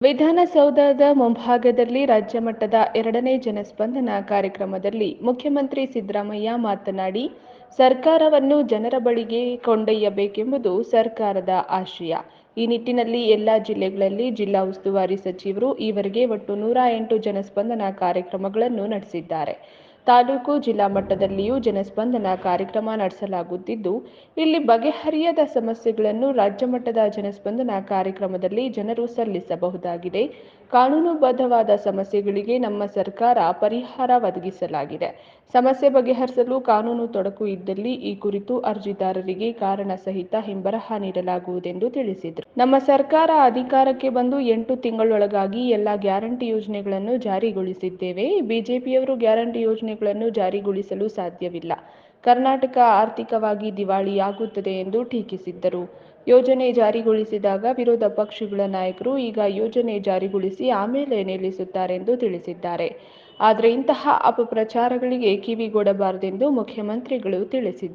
ವಿಧಾನಸೌಧದ ಮುಂಭಾಗದಲ್ಲಿ ರಾಜ್ಯ ಮಟ್ಟದ ಎರಡನೇ ಜನಸ್ಪಂದನ ಕಾರ್ಯಕ್ರಮದಲ್ಲಿ ಮುಖ್ಯಮಂತ್ರಿ ಸಿದ್ದರಾಮಯ್ಯ ಮಾತನಾಡಿ, ಸರ್ಕಾರವನ್ನು ಜನರ ಬಳಿಗೆ ಕೊಂಡೊಯ್ಯಬೇಕೆಂಬುದು ಸರ್ಕಾರದ ಆಶಯ. ಈ ನಿಟ್ಟಿನಲ್ಲಿ ಎಲ್ಲ ಜಿಲ್ಲೆಗಳಲ್ಲಿ ಜಿಲ್ಲಾ ಉಸ್ತುವಾರಿ ಸಚಿವರು ಈವರೆಗೆ ಒಟ್ಟು ನೂರ ಎಂಟು ಜನಸ್ಪಂದನ ಕಾರ್ಯಕ್ರಮಗಳನ್ನು ನಡೆಸಿದ್ದಾರೆ. ತಾಲೂಕು ಜಿಲ್ಲಾ ಮಟ್ಟದಲ್ಲಿಯೂ ಜನಸ್ಪಂದನ ಕಾರ್ಯಕ್ರಮ ನಡೆಸಲಾಗುತ್ತಿದ್ದು, ಇಲ್ಲಿ ಬಗೆಹರಿಯದ ಸಮಸ್ಯೆಗಳನ್ನು ರಾಜ್ಯ ಮಟ್ಟದ ಜನಸ್ಪಂದನ ಕಾರ್ಯಕ್ರಮದಲ್ಲಿ ಜನರು ಸಲ್ಲಿಸಬಹುದಾಗಿದೆ. ಕಾನೂನುಬದ್ಧವಾದ ಸಮಸ್ಯೆಗಳಿಗೆ ನಮ್ಮ ಸರ್ಕಾರ ಪರಿಹಾರ ಒದಗಿಸಲಾಗಿದೆ. ಸಮಸ್ಯೆ ಬಗೆಹರಿಸಲು ಕಾನೂನು ತೊಡಕು ಇದ್ದಲ್ಲಿ ಈ ಕುರಿತು ಅರ್ಜಿದಾರರಿಗೆ ಕಾರಣ ಸಹಿತ ಹಿಂಬರಹ ನೀಡಲಾಗುವುದೆಂದು ತಿಳಿಸಿದರು. ನಮ್ಮ ಸರ್ಕಾರ ಅಧಿಕಾರಕ್ಕೆ ಬಂದು ಎಂಟು ತಿಂಗಳೊಳಗಾಗಿ ಎಲ್ಲ ಗ್ಯಾರಂಟಿ ಯೋಜನೆಗಳನ್ನು ಜಾರಿಗೊಳಿಸಿದ್ದೇವೆ. ಬಿಜೆಪಿಯವರು ಗ್ಯಾರಂಟಿ ಯೋಜನೆಗಳನ್ನು ಜಾರಿಗೊಳಿಸಲು ಸಾಧ್ಯವಿಲ್ಲ. ಕರ್ನಾಟಕ ಆರ್ಥಿಕವಾಗಿ ದಿವಾಳಿಯಾಗುತ್ತದೆ ಎಂದು ಟೀಕಿಸಿದ್ದರು. ಯೋಜನೆ ಜಾರಿಗೊಳಿಸಿದಾಗ ವಿರೋಧ ಪಕ್ಷಗಳ ನಾಯಕರು ಈಗ ಯೋಜನೆ ಜಾರಿಗೊಳಿಸಿ ಆಮೇಲೆ ನಿಲ್ಲಿಸುತ್ತಾರೆಂದು ತಿಳಿಸಿದ್ದಾರೆ. ಆದರೆ ಇಂತಹ ಅಪಪ್ರಚಾರಗಳಿಗೆ ಕಿವಿಗೊಡಬಾರದೆಂದು ಮುಖ್ಯಮಂತ್ರಿಗಳು ತಿಳಿಸಿದರು.